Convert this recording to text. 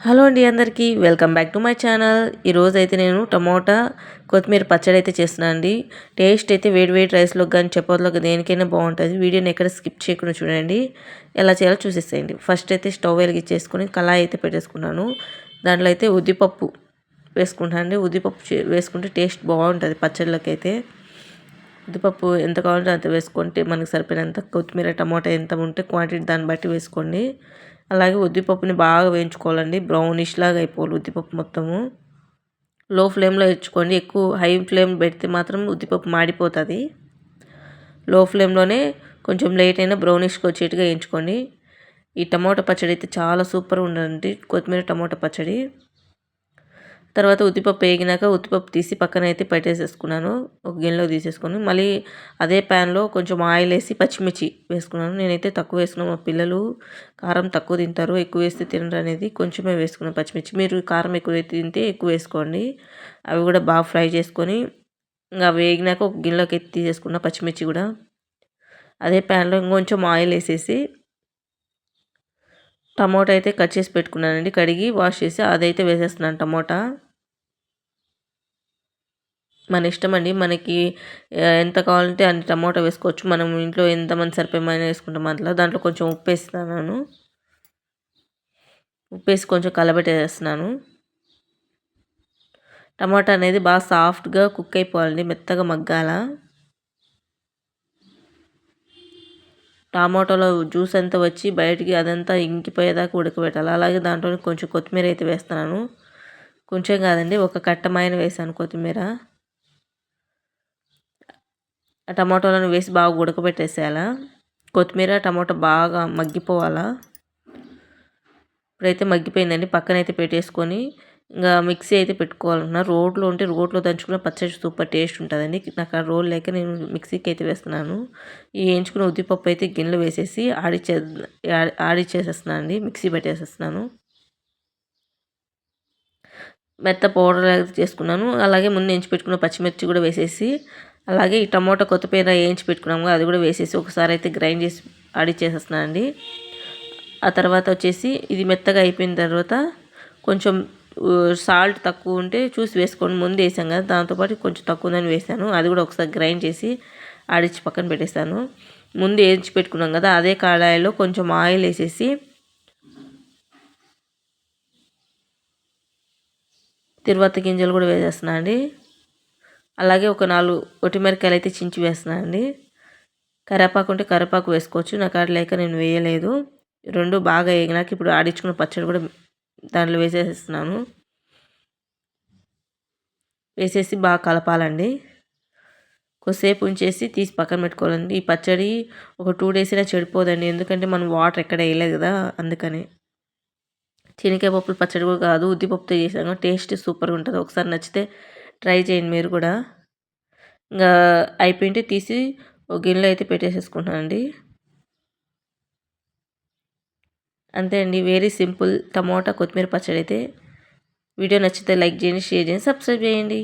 Hello అండి అందరికీ welcome back to my channel. ఈరోజు అయితే నేను టమోటా కొత్తిమీర పచ్చడి అయితే చేస్తున్నాను అండి. టేస్ట్ అయితే వేడి వేడి రైస్లోకి కానీ చపాతీలోకి దేనికైనా బాగుంటుంది. వీడియోని ఎక్కడ స్కిప్ చేయకుండా చూడండి. ఎలా చేయాలో చూసేసేయండి. ఫస్ట్ అయితే స్టవ్ వెలిగించేసుకొని కళాయి అయితే పెట్టేసుకున్నాను. దాంట్లో అయితే ఉద్దిపప్పు వేసుకుంటాను అండి. ఉద్దిపప్పు వేసుకుంటే టేస్ట్ బాగుంటుంది పచ్చడిలోకి అయితే. ఉద్దిపప్పు ఎంత కావాలంటే అంత వేసుకుంటే మనకు సరిపోయినంత కొత్తిమీర టమాటా ఎంత ఉంటే క్వాంటిటీ దాన్ని బట్టి వేసుకోండి. అలాగే ఉద్దిపప్పుని బాగా వేయించుకోవాలండి. బ్రౌనిష్ లాగా అయిపోవాలి ఉద్దిపప్పు మొత్తము. లో ఫ్లేమ్లో వేయించుకోండి. ఎక్కువ హై ఫ్లేమ్ పెడితే మాత్రం ఉద్దిపప్పు మాడిపోతుంది. లో ఫ్లేమ్లోనే కొంచెం లేట్ అయినా బ్రౌనిష్కి వచ్చేట్టుగా వేయించుకోండి. ఈ టమోటా పచ్చడి అయితే చాలా సూపర్ ఉండండి కొత్తిమీర టమోటా పచ్చడి. తర్వాత ఉద్దిపప్పు వేగినాక ఉద్దిపప్పు తీసి పక్కన అయితే పెట్టేసేసుకున్నాను. ఒక గిన్నెలో తీసేసుకొని మళ్ళీ అదే ప్యాన్లో కొంచెం ఆయిల్ వేసి పచ్చిమిర్చి వేసుకున్నాను. నేనైతే తక్కువ వేసుకున్నాను మా పిల్లలు కారం తక్కువ తింటారు ఎక్కువ వేస్తే తినరు అనేది కొంచెమే వేసుకున్నాను పచ్చిమిర్చి. మీరు కారం ఎక్కువ తింటే ఎక్కువ వేసుకోండి. అవి కూడా బాగా ఫ్రై చేసుకొని ఇంకా వేగినాక ఒక గిన్నెలోకి ఎత్తి తీసేసుకున్న పచ్చిమిర్చి కూడా. అదే ప్యాన్లో ఇంకొంచెం ఆయిల్ వేసేసి టమోటా అయితే కట్ చేసి పెట్టుకున్నానండి. కడిగి వాష్ చేసి అదైతే వేసేస్తున్నాను టమోటా. మన ఇష్టం అండి. మనకి ఎంత కావాలంటే అన్ని టమోటా వేసుకోవచ్చు. మనం ఇంట్లో ఎంతమంది సరిపోయమైనా వేసుకుంటాం అట్లా దాంట్లో కొంచెం ఉప్పు వేస్తున్నాను. ఉప్పు వేసి కొంచెం కలబెట్టేస్తున్నాను. టమాటా అనేది బాగా సాఫ్ట్గా కుక్ అయిపోవాలండి. మెత్తగా మగ్గాల. టమాటోలో జ్యూస్ అంతా వచ్చి బయటికి అదంతా ఇంకిపోయేదాకా ఉడకబెట్టాలి. అలాగే దాంట్లో కొంచెం కొత్తిమీర అయితే వేస్తున్నాను. కొంచెం కాదండి ఒక కట్టమైన వేసాను కొత్తిమీర. టమాటోలను వేసి బాగా ఉడకబెట్టేసేయాలా? కొత్తిమీర టమాటో బాగా మగ్గిపోవాలా? ఇప్పుడైతే మగ్గిపోయిందండి. పక్కనైతే పెట్టేసుకొని ఇంకా మిక్సీ అయితే పెట్టుకోవాలన్నా. రోడ్లో ఉంటే రోడ్లో దంచుకున్న పచ్చడి సూపర్ టేస్ట్ ఉంటుందండి. నాకు ఆ రోల్ లేక నేను మిక్సీకి అయితే వేస్తున్నాను. ఈ వేయించుకున్న ఉద్దిపప్పు అయితే గిన్నెలో వేసేసి ఆడిచ్చే ఆడిచ్చేసేస్తున్నాను అండి మిక్సీ పెట్టేసేస్తున్నాను. మెత్త పౌడర్ చేసుకున్నాను. అలాగే ముందు ఎంచి పెట్టుకున్న పచ్చిమిర్చి కూడా వేసేసి అలాగే ఈ టమోటా కొత్తిమీర వేయించి పెట్టుకున్నాము అది కూడా వేసేసి ఒకసారి అయితే గ్రైండ్ చేసి ఆడిచ్చేసేస్తున్నానండి ఆ తర్వాత వచ్చేసి ఇది మెత్తగా అయిపోయిన తర్వాత కొంచెం సాల్ట్ తక్కువ ఉంటే చూసి వేసుకోండి ముందు వేసాం కదా దాంతోపాటు కొంచెం తక్కువ ఉందని వేసాను. అది కూడా ఒకసారి గ్రైండ్ చేసి ఆడిచ్చి పక్కన పెట్టేశాను. ముందు వేయించి పెట్టుకున్నాం కదా అదే కడాయిలో కొంచెం ఆయిల్ వేసేసి తిరువాత గింజలు కూడా వేసేస్తున్నా అండి. అలాగే ఒక నాలుగు ఒటిమిరకాయలు అయితే చించి వేస్తున్నాను అండి కరివేపాకు ఉంటే కరివేపాకు వేసుకోవచ్చు. నాకు అక్కడ లేక నేను వేయలేదు. రెండు బాగా వేగినాక ఇప్పుడు ఆడించుకున్న పచ్చడి కూడా దాంట్లో వేసేస్తున్నాను. వేసేసి బాగా కలపాలండి. కొద్దిసేపు ఉంచేసి తీసి పక్కన పెట్టుకోవాలండి. ఈ పచ్చడి ఒక టూ డేస్ అయినా చెడిపోదండి. ఎందుకంటే మనం వాటర్ ఎక్కడ వేయలేదు కదా అందుకని. శనగకాయ పప్పులు పచ్చడి కూడా కాదు. ఉద్దిపప్పుతో చేసాము టేస్ట్ సూపర్గా ఉంటుంది. ఒకసారి నచ్చితే ట్రై చేయండి మీరు కూడా. ఇంకా అయిపోయింటే తీసి ఒక గిన్నెలో అయితే పెట్టేసేసుకుంటానండి. అంతే అండి వెరీ సింపుల్ టమోటా కొత్తిమీర పచ్చడి అయితే. వీడియో నచ్చితే లైక్ చేయండి షేర్ చేయండి సబ్స్క్రైబ్ చేయండి.